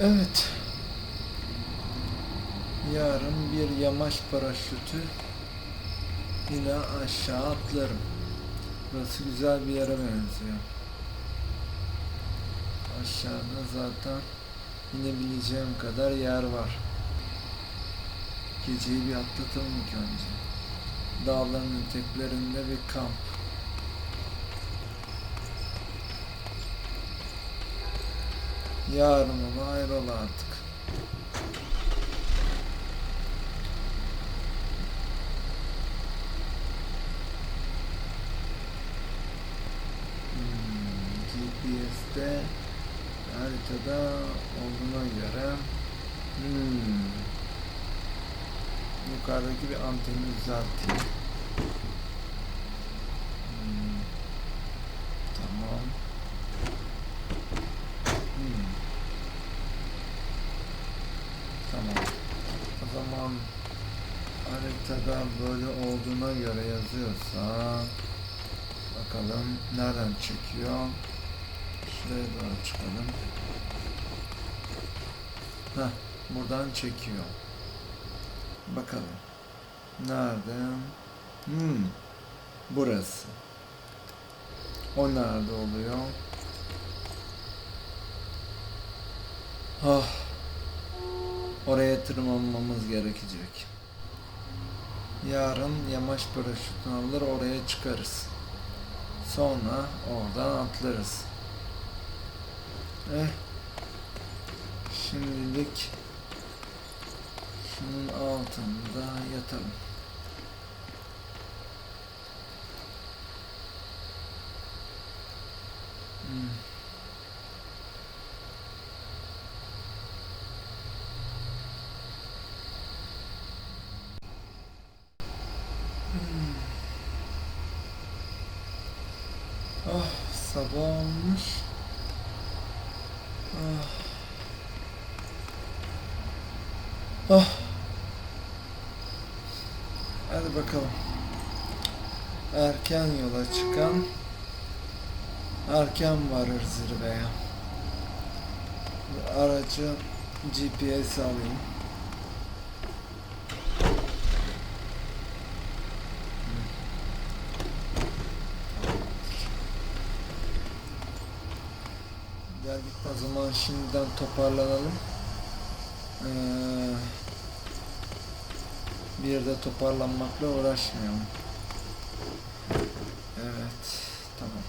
Evet. Yarın bir yamaç paraşütü ile aşağı atlarım. Burası güzel bir yere benziyor. Aşağıda zaten inebileceğim kadar yer var. Geceyi bir atlatalım ilk önce. Dağların eteklerinde bir kamp. Yarın ola hayrola artık. Hmm, GPS'te haritada olduğuna göre hmm, yukarıdaki bir anteni düzelteyim. Hmm, tamam. Hmm. Tamam. Zaman haritada böyle olduğuna göre yazıyorsa bakalım nereden çekiyor. Şuraya doğru çıkalım. Heh, buradan çekiyor. Bakalım. Nerede? Hmm. Burası. O nerede oluyor? Ah. Oraya tırmanmamız gerekecek. Yarın yamaç paraşütünü alır oraya çıkarız. Sonra oradan atlarız. Eh. Şimdilik şunun altında yatalım. Ah sabah olmuş. Ah. Ah. Hadi bakalım. Erken yola çıkan erken varır zirveye. Aracı GPS alayım. Geldik o zaman şimdiden toparlanalım. Ee, bir de toparlanmakla uğraşmayalım. Evet, tamam.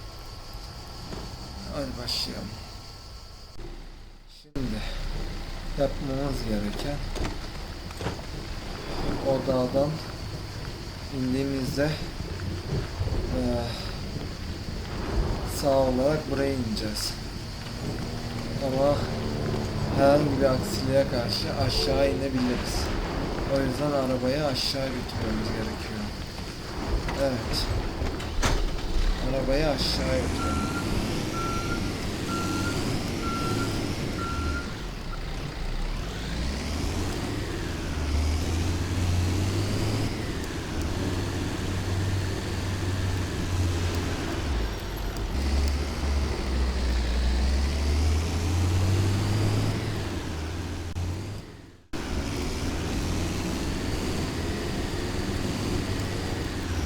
Hadi başlayalım. Şimdi yapmamız gereken o indiğimizde eee, sağ olarak buraya ineceğiz. Ama herhangi bir aksiliğe karşı aşağı inebiliriz. O yüzden arabayı aşağı götürmemiz gerekiyor. Evet. Arabayı aşağı götürelim.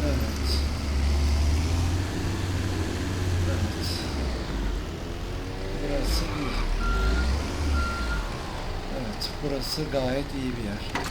Evet. Evet. Burası iyi. Evet, burası gayet iyi bir yer.